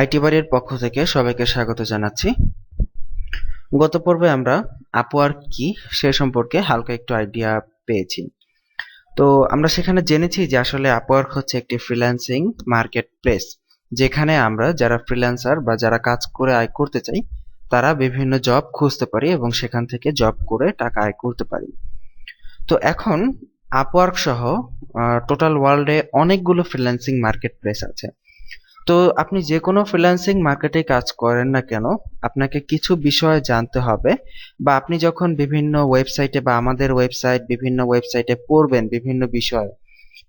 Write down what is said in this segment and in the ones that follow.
IT বাড়ির পক্ষ থেকে সবাইকে স্বাগত জানাচ্ছি। গত পর্বে আমরা আপওয়ার্ক কি সে সম্পর্কে হালকা একটু আইডিয়া পেয়েছি। তো আমরা সেখানে জেনেছি যে আসলে আপওয়ার্ক হচ্ছে একটি ফ্রিল্যান্সিং মার্কেট প্লেস যেখানে আমরা যারা ফ্রিল্যান্সার বা যারা কাজ করে আয় করতে চাই, তারা বিভিন্ন জব খুঁজতে পারি এবং সেখান থেকে জব করে টাকা আয় করতে পারি। তো এখন আপওয়ার্ক সহ টোটাল ওয়ার্ল্ডে অনেকগুলো ফ্রিল্যান্সিং মার্কেট প্লেস আছে। তো আপনি যে কোনো ফ্রিল্যান্সিং মার্কেটে কাজ করেন না কেন, আপনাকে কিছু বিষয় জানতে হবে বা আপনি যখন বিভিন্ন ওয়েবসাইটে বা আমাদের ওয়েবসাইট বিভিন্ন ওয়েবসাইটে পড়বেন বিভিন্ন বিষয়,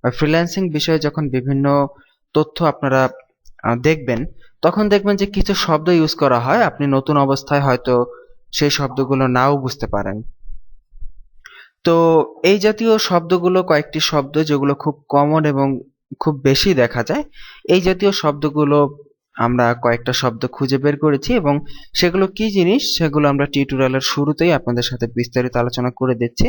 বা ফ্রিল্যান্সিং বিষয়ে যখন বিভিন্ন তথ্য আপনারা দেখবেন, তখন দেখবেন যে কিছু শব্দ ইউজ করা হয়, আপনি নতুন অবস্থায় হয়তো সেই শব্দগুলো নাও বুঝতে পারেন। তো এই জাতীয় শব্দগুলো কয়েকটি শব্দ যেগুলো খুব কমন এবং খুব বেশি দেখা যায়। এই জাতীয় শব্দগুলো আমরা কয়েকটা শব্দ খুঁজে বের করেছি এবং সেগুলো কি জিনিস সেগুলো আমরা টিউটোরিয়ালের শুরুতেই আপনাদের সাথে বিস্তারিত আলোচনা করে দিচ্ছি।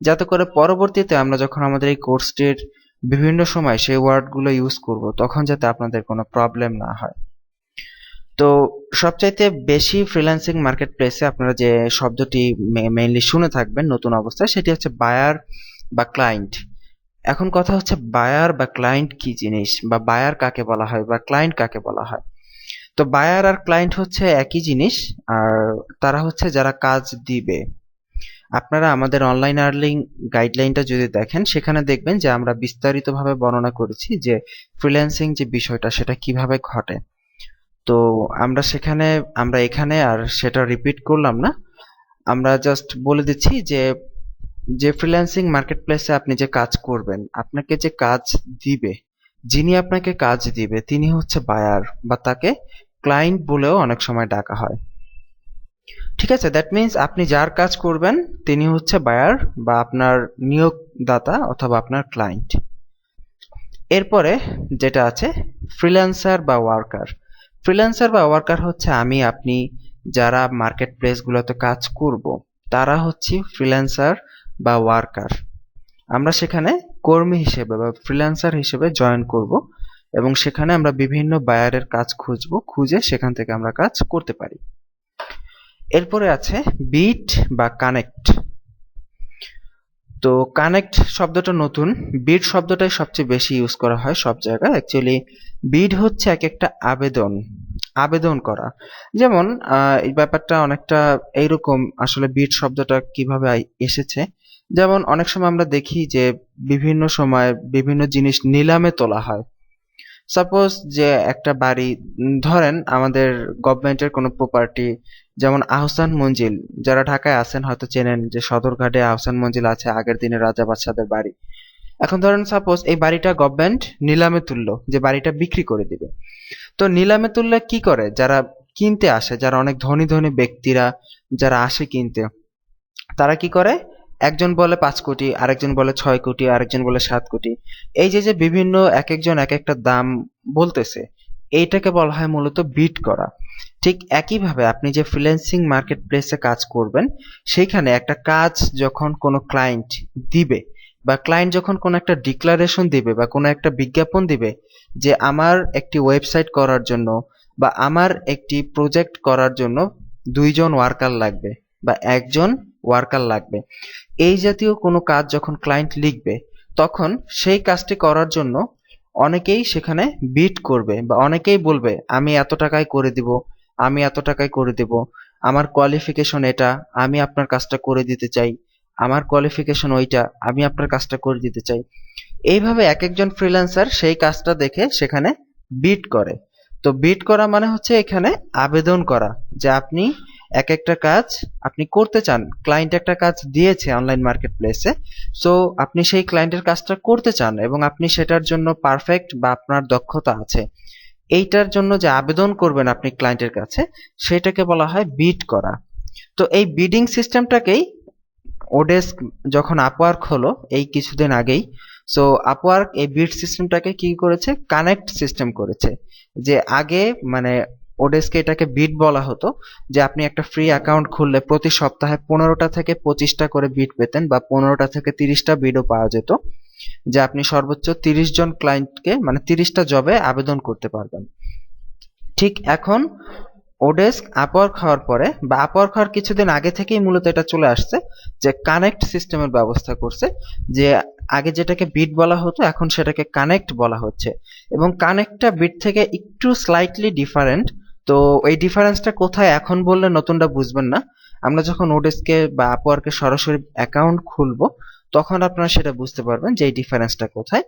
যাতে করে পরবর্তীতে আমরা যখন আমাদের এই কোর্সটির বিভিন্ন সময় সেই ওয়ার্ডগুলো ইউজ করব, তখন যাতে আপনাদের কোনো প্রবলেম না হয়। তো সবচাইতে বেশি ফ্রিল্যান্সিং মার্কেট প্লেসে আপনারা যে শব্দটি মেইনলি শুনে থাকবেন নতুন অবস্থায়, সেটি হচ্ছে বায়ার বা ক্লায়েন্ট এখন কথা হচ্ছে বায়ার বা ক্লায়েন্ট কি জিনিস বা বায়ার কাকে বলা হয় বা ক্লায়েন্ট কাকে বলা হয়। তো বায়ার আর ক্লায়েন্ট হচ্ছে একই জিনিস, আর তারা হচ্ছে যারা কাজ দিবে। আপনারা আমাদের অনলাইন আর্নিং গাইডলাইনটা যদি দেখেন, সেখানে দেখবেন যে আমরা বিস্তারিতভাবে বর্ণনা করেছি যে ফ্রিল্যান্সিং যে বিষয়টা, সেটা কীভাবে ঘটে। তো আমরা সেখানে, আমরা এখানে আর সেটা রিপিট করলাম না। আমরা জাস্ট বলে দিচ্ছি যে যে ফ্রিল্যান্সিং মার্কেটপ্লেসে আপনি যে কাজ করবেন, আপনাকে যে কাজ দিবে, যিনি আপনাকে কাজ দিবে, তিনি হচ্ছে বায়ার বা তাকে ক্লায়েন্ট বলেও অনেক সময় ডাকা হয়। ঠিক আছে? দ্যাট মিনস আপনি যার কাজ করবেন, তিনি হচ্ছে বায়ার বা আপনার নিয়োগদাতা অথবা আপনার ক্লায়েন্ট এরপরে যেটা আছে ফ্রিল্যান্সার বা ওয়ার্কার ফ্রিল্যান্সার বা ওয়ার্কার হচ্ছে আমি, আপনি যারা মার্কেট প্লেসগুলোতে কাজ করব, তারা হচ্ছে ফ্রিল্যান্সার বা ওয়ার্কার আমরা সেখানে কর্মী হিসেবে বা ফ্রিল্যান্সার হিসেবে জয়েন করব এবং সেখানে আমরা বিভিন্ন বায়ারের কাজ খুঁজব, খুঁজে সেখান থেকে আমরা কাজ করতে পারি। এরপরে আছে বিট বা কানেক্ট তো কানেক্ট শব্দটা নতুন। বিড শব্দটাই সবচেয়ে বেশি ইউজ করা হয় সব জায়গায়। অ্যাকচুয়ালি বিড হচ্ছে এক একটা আবেদন আবেদন করা। যেমন এই ব্যাপারটা অনেকটা এইরকম আসলে বিড শব্দটা কীভাবে এসেছে। যেমন অনেক সময় আমরা দেখি যে বিভিন্ন সময় বিভিন্ন জিনিস নিলামে তোলা হয়। সাপোজ যে একটা বাড়ি ধরেন আমাদের গভর্নমেন্টের কোনো প্রপার্টি যেমন আহসান মঞ্জিল, যারা ঢাকায় আছেন হয়তো চেনেন যে সদরঘাটে আহসান মঞ্জিল আছে, আগের দিনে রাজা বাদশাদের বাড়ি। এখন ধরেন সাপোজ এই বাড়িটা গভর্নমেন্ট নিলামে তুললো, যে বাড়িটা বিক্রি করে দিবে। তো নিলামে তুললে কি করে? যারা কিনতে আসে, যারা অনেক ধনী ধনী ব্যক্তিরা, যারা আসে কিনতে, তারা কি করে? একজন বলে পাঁচ কোটি, আরেকজন বলে ছয় কোটি, আরেকজন বলে সাত কোটি। এই যে যে বিভিন্ন এক একজন এক একটা দাম বলতেছে, এইটাকে বলা হয় মূলত বিট করা। ঠিক একইভাবে আপনি যে ফ্রিল্যান্সিং মার্কেট প্লেসে কাজ করবেন সেইখানে একটা কাজ যখন কোনো ক্লায়েন্ট দিবে, বা ক্লায়েন্ট যখন কোনো একটা ডিক্লারেশন দিবে, বা কোনো একটা বিজ্ঞাপন দিবে, যে আমার একটি ওয়েবসাইট করার জন্য, বা আমার একটি প্রজেক্ট করার জন্য দুইজন ওয়ার্কার লাগবে, বা একজন ওয়ার্কার লাগবে। এই জাতীয় কোনো কাজ যখন ক্লায়েন্ট লিখবে, তখন সেই কাজটি করার জন্য অনেকেই সেখানে বিট করবে বা অনেকেই বলবে, আমি এত টাকায় করে দিব, আমি এত টাকায় করে দেব, আমার কোয়ালিফিকেশন এটা, আমি আপনার কাজটা করে দিতে চাই, আমার কোয়ালিফিকেশন ওইটা, আমি আপনার কাজটা করে দিতে চাই। এইভাবে এক একজন ফ্রিল্যান্সার সেই কাজটা দেখে সেখানে বিট করে। তো বিট করা মানে হচ্ছে এখানে আবেদন করা যে আপনি এক একটা কাজ আপনি করতে চান ক্লায়েন্ট একটা কাজ দিয়েছে অনলাইন মার্কেট প্লেসে সো আপনি সেই ক্লায়েন্টের কাজটা করতে চান এবং আপনি সেটার জন্য পারফেক্ট বা আপনার দক্ষতা আছে, এইটার জন্য যে আবেদন করবেন আপনি ক্লায়েন্টের কাছে, সেটাকে বলা হয় বিট করা। তো এই বিডিং সিস্টেমটাকেই ওডেস্ক যখন আপওয়ার্ক হলো, এই কিছুদিন আগেই সো আপওয়ার্ক এই বিট সিস্টেমটাকে কি করেছে? কানেক্ট সিস্টেম করেছে, যে আগে মানে ওডেস্কে এটাকে বিট বলা হতো, যে আপনি একটা ফ্রি অ্যাকাউন্ট খুললে প্রতি সপ্তাহে পনেরোটা থেকে পঁচিশটা করে বিট পেতেন বা পনেরোটা থেকে তিরিশটা বিটও পাওয়া যেত, যে আপনি সর্বোচ্চ তিরিশ জন ক্লায়েন্টকে মানে তিরিশটা জবে আবেদন করতে পারবেন। ঠিক এখন ওডেস্ক আপওয়ার্ক হওয়ার পরে বা আপওয়ার্ক হওয়ার কিছুদিন আগে থেকেই মূলত এটা চলে আসছে, যে কানেক্ট সিস্টেমের ব্যবস্থা করছে, যে আগে যেটাকে বিট বলা হতো এখন সেটাকে কানেক্ট বলা হচ্ছে। এবং কানেক্টটা বিট থেকে একটু স্লাইটলি ডিফারেন্ট তো এই ডিফারেন্সটা কোথায় এখন বললে নতুনটা বুঝবেন না। আমরা যখন ওডেস্কে বা আপওয়ার্কে সরাসরি অ্যাকাউন্ট খুলবো, তখন আপনারা সেটা বুঝতে পারবেন যে এই ডিফারেন্সটা কোথায়।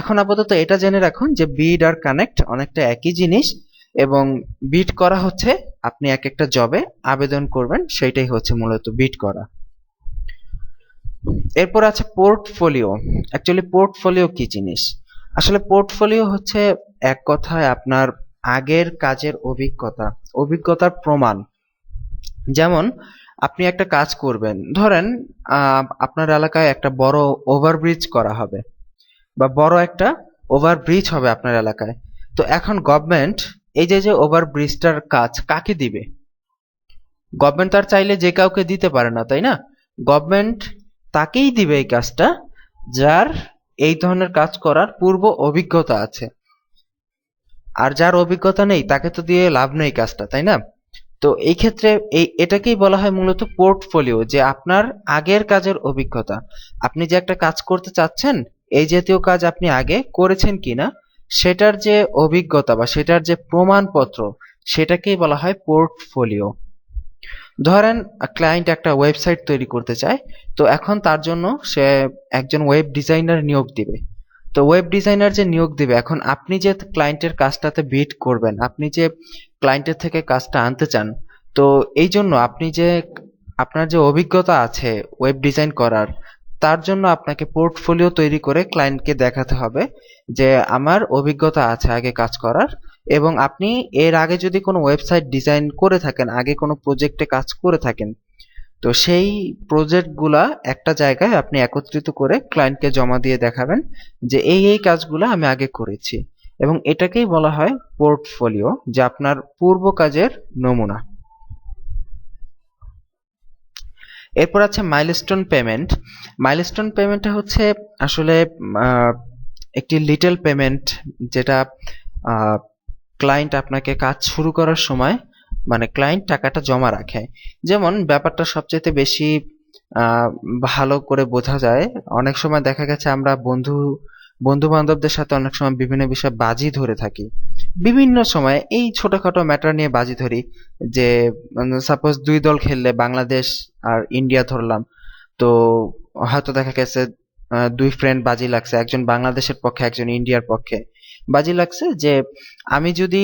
এখন আপাতত এটা জেনে রাখুন যে বিড আর কানেক্ট অনেকটা একই জিনিস এবং বিট করা হচ্ছে, আপনি এক একটা জবে আবেদন করবেন, সেইটাই হচ্ছে মূলত বিট করা। এরপর আছে পোর্টফোলিও অ্যাকচুয়ালি পোর্টফোলিও কি জিনিস? আসলে পোর্টফোলিও হচ্ছে এক কথায় আপনার আগের কাজের অভিজ্ঞতা, অভিজ্ঞতার প্রমাণ। যেমন, আপনি একটা কাজ করবেন, ধরেন আপনার এলাকায় একটা বড় ওভারব্রিজ করা হবে বা বড় একটা ওভারব্রিজ হবে আপনার এলাকায়। তো এখন গভর্নমেন্ট এই যে যে ওভারব্রিজটার কাজ কাকে দিবে? গভর্নমেন্ট তার চাইলে যে কাউকে দিতে পারে না, তাই না? গভর্নমেন্ট তাকেই দিবে এই কাজটা, যার এই ধরনের কাজ করার পূর্ব অভিজ্ঞতা আছে। আর যার অভিজ্ঞতা নেই, তাকে তো দিয়ে লাভ নেই কাজটা, তাই না? তো এই ক্ষেত্রে এই, এটাকেই বলা হয় মূলত পোর্টফোলিও, যে আপনার আগের কাজের অভিজ্ঞতা। আপনি যে একটা কাজ করতে চাচ্ছেন, এই জাতীয় কাজ আপনি আগে করেছেন কিনা, সেটার যে অভিজ্ঞতা বা সেটার যে প্রমাণপত্র, সেটাকেই বলা হয় পোর্টফোলিও। ধরেন ক্লায়েন্ট একটা ওয়েবসাইট তৈরি করতে চায়, তো এখন তার জন্য সে একজন ওয়েব ডিজাইনার নিয়োগ দিবে। তো ওয়েব ডিজাইনার যে নিয়োগ দিবে, এখন আপনি যে ক্লায়েন্টের কাজটাতে বিট করবেন, আপনি যে ক্লায়েন্টের থেকে কাজটা আনতে চান, তো এই জন্য আপনি যে, আপনার যে অভিজ্ঞতা আছে ওয়েব ডিজাইন করার, তার জন্য আপনাকে পোর্টফোলিও তৈরি করে ক্লায়েন্টকে দেখাতে হবে যে আমার অভিজ্ঞতা আছে আগে কাজ করার এবং আপনি এর আগে যদি কোনো ওয়েবসাইট ডিজাইন করে থাকেন, আগে কোনো প্রজেক্টে কাজ করে থাকেন তো সেই প্রজেক্টগুলা একটা জায়গায় আপনি একত্রিত করে ক্লায়েন্টকে জমা দিয়ে দেখাবেন যে এই এই কাজগুলো আমি আগে করেছি। এবং এটাকেই বলা হয় পোর্টফোলিও যে আপনার পূর্ব কাজের নমুনা। এরপর আছে মাইলস্টোন পেমেন্ট মাইলস্টোন পেমেন্টটা হচ্ছে আসলে একটি লিটল পেমেন্ট যেটা ক্লায়েন্ট আপনাকে কাজ শুরু করার সময় মানে ক্লায়েন্ট টাকাটা জমা রাখে। যেমন ব্যাপারটা সবচেয়ে বেশি ভালো করে বোঝা যায়, অনেক সময় দেখা গেছে আমরা বন্ধু বন্ধু বান্ধবদের সাথে অনেক সময় বিভিন্ন বিষয়ে বাজি ধরে থাকি। বিভিন্ন সময় এই ছোটখাটো ম্যাটার নিয়ে বাজি ধরি, যে সাপোজ দুই দল খেললে বাংলাদেশ আর ইন্ডিয়া ধরলাম, তো হয়তো দেখা গেছে দুই ফ্রেন্ড বাজি লাগছে, একজন বাংলাদেশের পক্ষে, একজন ইন্ডিয়ার পক্ষে। বাজি লাগছে যে, আমি যদি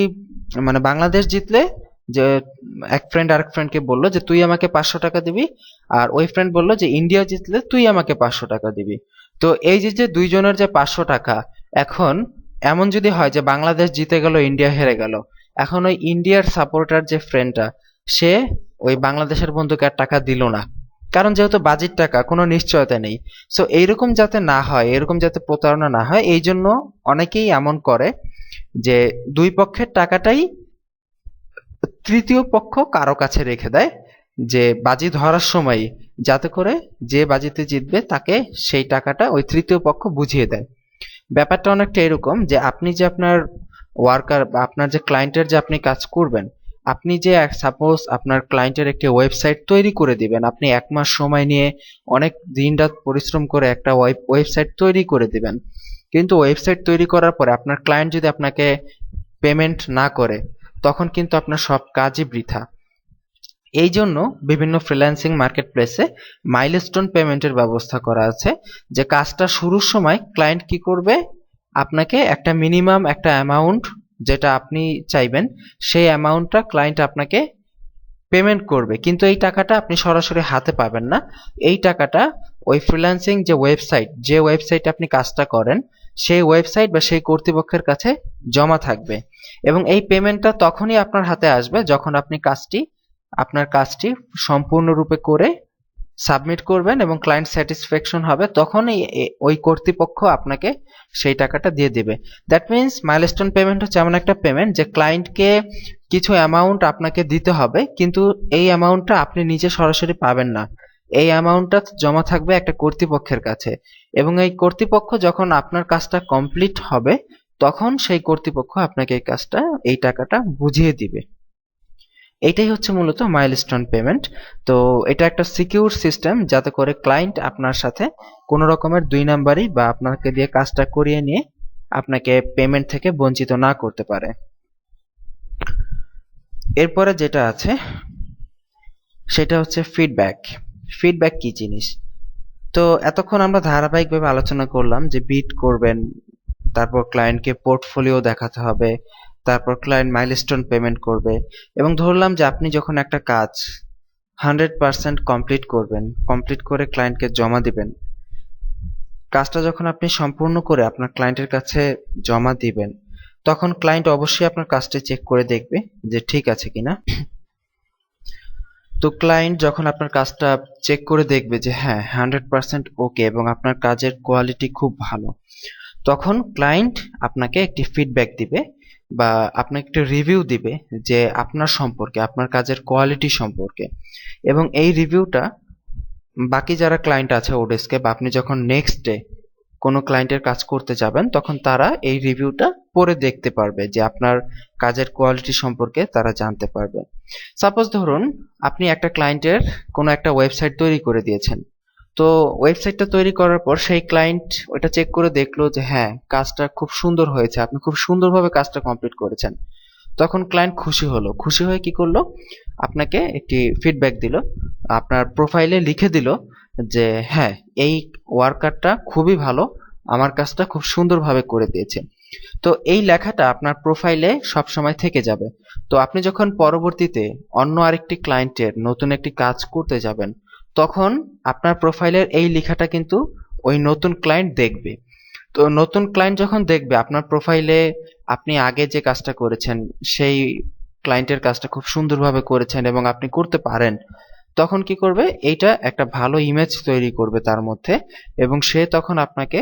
মানে বাংলাদেশ জিতলে যে এক ফ্রেন্ড আরেক ফ্রেন্ডকে বলল যে, তুই আমাকে পাঁচশো টাকা দিবি। আর ওই ফ্রেন্ড বলল যে, ইন্ডিয়া জিতলে তুই আমাকে পাঁচশো টাকা দিবি। তো এই যে যে দুইজনের যে পাঁচশো টাকা, এখন এমন যদি হয় যে, বাংলাদেশ জিতে গেল, ইন্ডিয়া হেরে গেল, এখন ওই ইন্ডিয়ার সাপোর্টার যে ফ্রেন্ডটা সে ওই বাংলাদেশের বন্ধুকে আর টাকা দিল না। কারণ যেহেতু বাজেট টাকা, কোনো নিশ্চয়তা নেই। সো এইরকম যাতে না হয় এরকম যাতে প্রতারণা না হয় এই জন্য অনেকেই এমন করে যে, দুই পক্ষের টাকাটাই তৃতীয় পক্ষ কারও কাছে রেখে দেয় যে বাজি ধরার সময় যাতে করে যে বাজিতে জিতবে তাকে সেই টাকাটা ওই তৃতীয় পক্ষ বুঝিয়ে দেয়। ব্যাপারটা অনেকটা এরকম যে আপনি যে আপনার ওয়ার্কার বা আপনার যে ক্লায়েন্টের যে আপনি কাজ করবেন, আপনি যে সাপোজ আপনার ক্লায়েন্টের একটি ওয়েবসাইট তৈরি করে দিবেন, আপনি এক মাস সময় নিয়ে অনেক দিন রাত পরিশ্রম করে একটা ওয়েবসাইট তৈরি করে দিবেন। কিন্তু ওয়েবসাইট তৈরি করার পরে আপনার ক্লায়েন্ট যদি আপনাকে পেমেন্ট না করে তখন কিন্তু আপনার সব কাজই বৃথা। এই জন্য বিভিন্ন ফ্রিল্যান্সিং মার্কেট প্লেসে মাইলস্টোন পেমেন্টের ব্যবস্থা করা আছে, যে কাজটা শুরুর সময় ক্লায়েন্ট কি করবে, আপনাকে একটা মিনিমাম একটা অ্যামাউন্ট যেটা আপনি চাইবেন, সেই অ্যামাউন্টটা ক্লায়েন্ট আপনাকে পেমেন্ট করবে। কিন্তু এই টাকাটা আপনি সরাসরি হাতে পাবেন না। এই টাকাটা ওই ফ্রিল্যান্সিং যে ওয়েবসাইট যে ওয়েবসাইট আপনি কাজটা করেন সেই ওয়েবসাইট বা সেই কর্তৃপক্ষের কাছে জমা থাকবে। এবং এই পেমেন্টটা তখনই আপনার হাতে আসবে যখন আপনি কাজটি, আপনার কাজটি সম্পূর্ণরূপে করে সাবমিট করবেন এবং ক্লায়েন্ট স্যাটিসফ্যাকশন হবে, তখনই ওই কর্তৃপক্ষ আপনাকে সেই টাকাটা দিয়ে দেবে। দ্যাট মিনস মাইলস্টোন পেমেন্ট হচ্ছে এমন একটা পেমেন্ট যে ক্লায়েন্টকে কিছু অ্যামাউন্ট আপনাকে দিতে হবে, কিন্তু এই অ্যামাউন্টটা আপনি নিজে সরাসরি পাবেন না। এই অ্যামাউন্টটা জমা থাকবে একটা কর্তৃপক্ষের কাছে। এবং এই কর্তৃপক্ষ যখন আপনার কাজটা কমপ্লিট হবে, তখন সেই কর্তৃপক্ষ আপনাকে এই কাজটা, এই টাকাটা বুঝিয়ে দিবে। এটাই হচ্ছে মূলত মাইলস্টোন পেমেন্ট তো এটা একটা সিকিউর সিস্টেম যাতে করে ক্লায়েন্ট আপনার সাথে কোনো রকমের দুই নাম্বারই বা আপনাকে দিয়ে কাজটা করিয়ে নিয়ে আপনাকে পেমেন্ট থেকে বঞ্চিত না করতে পারে। এরপরে যেটা আছে, সেটা হচ্ছে ফিডব্যাক ফিডব্যাক কি জিনিস? তো এতক্ষণ আমরা ধারাবাহিকভাবে আলোচনা করলাম যে বিট করবেন, তারপর ক্লায়েন্টকে পোর্টফোলিও দেখাতে হবে, তারপর ক্লায়েন্ট মাইলস্টোন পেমেন্ট করবে, এবং ধরলাম যে আপনি যখন একটা কাজ হান্ড্রেড পার্সেন্ট কমপ্লিট করবেন কমপ্লিট করে ক্লায়েন্টকে জমা দিবেন, কাজটা যখন আপনি সম্পূর্ণ করে আপনার ক্লায়েন্টের কাছে জমা দিবেন, তখন ক্লায়েন্ট অবশ্যই আপনার কাজটা চেক করে দেখবে যে ঠিক আছে কিনা। তো ক্লায়েন্ট যখন আপনার কাজটা চেক করে দেখবে যে হ্যাঁ হান্ড্রেড পার্সেন্ট ওকে এবং আপনার কাজের কোয়ালিটি খুব ভালো, তখন ক্লায়েন্ট আপনাকে একটি ফিডব্যাক দিবে বা আপনাকে একটা রিভিউ দিবে যে আপনার সম্পর্কে, আপনার কাজের কোয়ালিটি সম্পর্কে এবং এই রিভিউটা বাকি যারা ক্লায়েন্ট আছে ওডেস্কে বা আপনি যখন নেক্সট ডে কোনো ক্লায়েন্টের কাজ করতে যাবেন, তখন তারা এই রিভিউটা পড়ে দেখতে পারবে যে আপনার কাজের কোয়ালিটি সম্পর্কে তারা জানতে পারবে। সাপোজ ধরুন, আপনি একটা ক্লায়েন্টের কোনো একটা ওয়েবসাইট তৈরি করে দিয়েছেন। তো ওয়েবসাইটটা তৈরি করার পর সেই ক্লায়েন্ট ওটা চেক করে দেখল যে হ্যাঁ কাজটা খুব সুন্দর হয়েছে, আপনি খুব সুন্দরভাবে কাজটা কমপ্লিট করেছেন। তখন ক্লায়েন্ট খুশি হলো। খুশি হয়ে কি করল? আপনাকে একটি ফিডব্যাক দিল, আপনার প্রোফাইলে লিখে দিল যে হ্যাঁ এই ওয়ার্কারটা খুবই ভালো, আমার কাজটা খুব সুন্দরভাবে করে দিয়েছে। তো এই লেখাটা আপনার প্রোফাইলে সবসময় থেকে যাবে। তো আপনি যখন পরবর্তীতে অন্য আরেকটি ক্লায়েন্টের নতুন একটি কাজ করতে যাবেন, তখন আপনার প্রোফাইলের এই লেখাটা কিন্তু ওই নতুন ক্লায়েন্ট দেখবে। তো নতুন ক্লায়েন্ট যখন দেখবে, আপনার প্রোফাইলে আপনি আগে যে কাজটা করেছেন, সেই ক্লায়েন্টের কাজটা খুব সুন্দরভাবে করেছেন এবং আপনি করতে পারেন, তখন কি করবে? এইটা একটা ভালো ইমেজ তৈরি করবে তার মধ্যে এবং সে তখন আপনাকে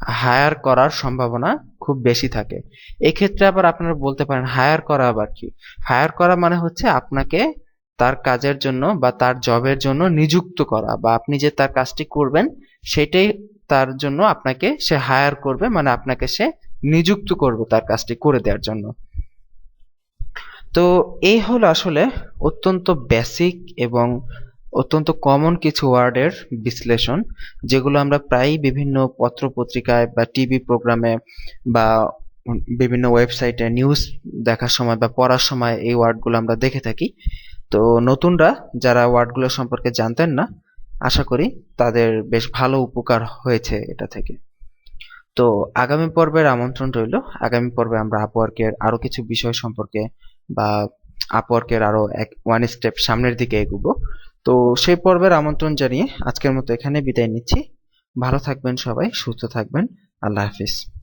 হায়ার করার সম্ভাবনা খুব বেশি থাকে। এক্ষেত্রে আবার আপনারা বলতে পারেন হায়ার করা আবার কি? হায়ার করা মানে হচ্ছে আপনাকে তার কাজের জন্য বা তার জবের জন্য নিযুক্ত করা বা আপনি যে তার কাজটি করবেন, সেটাই তার জন্য আপনাকে সে হায়ার করবে মানে আপনাকে সে নিযুক্ত করবে তার কাজটি করে দেওয়ার জন্য। তো এই হলো আসলে অত্যন্ত বেসিক এবং অত্যন্ত কমন কিছু ওয়ার্ডের বিশ্লেষণ, যেগুলো আমরা প্রায়ই বিভিন্ন পত্র পত্রিকায় বা টিভি প্রোগ্রামে বা বিভিন্ন ওয়েবসাইটে নিউজ দেখার সময় বা পড়ার সময় এই ওয়ার্ডগুলো আমরা দেখে থাকি। তো নতুনরা যারা ওয়ার্ডগুলো সম্পর্কে জানতেন না, আশা করি তাদের বেশ ভালো উপকার হয়েছে এটা থেকে। তো আগামী পর্বের আমন্ত্রণ রইল। আগামী পর্বে আমরা আপওয়ার্কের আরও কিছু বিষয় সম্পর্কে বা আপওয়ার্কের আরও এক ওয়ান স্টেপ সামনের দিকে এগুবো। তো সেই পর্বের আমন্ত্রণ জানিয়ে আজকের মতো এখানে বিদায় নিচ্ছি। ভালো থাকবেন সবাই, সুস্থ থাকবেন। আল্লাহ হাফিজ।